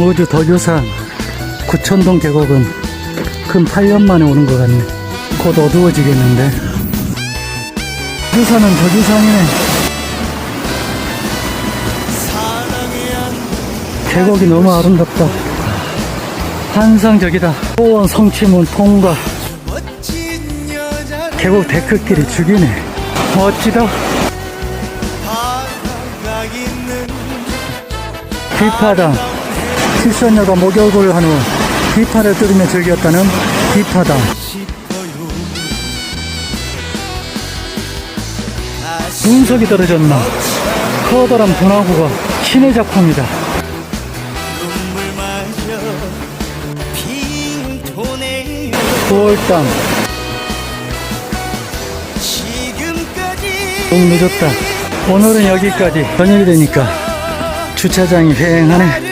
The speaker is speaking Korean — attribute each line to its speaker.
Speaker 1: 모두 덕유산 구천동 계곡은 근 8년 만에 오는 것 같네. 곧 어두워지겠는데. 덕유산은 덕유산이네. 계곡이 너무 아름답다. 환상적이다. 소원 성취문 통과. 계곡 데크길이 죽이네. 멋지다. 비파당. 실선녀가 목욕을 한 후 비파를 뚫으며 즐겼다는 비파당. 운석이 떨어졌나. 커다란 분화구가 신의 작품이다.
Speaker 2: 빈손에
Speaker 1: 9월당.
Speaker 2: 지금까지
Speaker 1: 너무 늦었다. 오늘은 여기까지. 저녁이 되니까 주차장이 휑하네.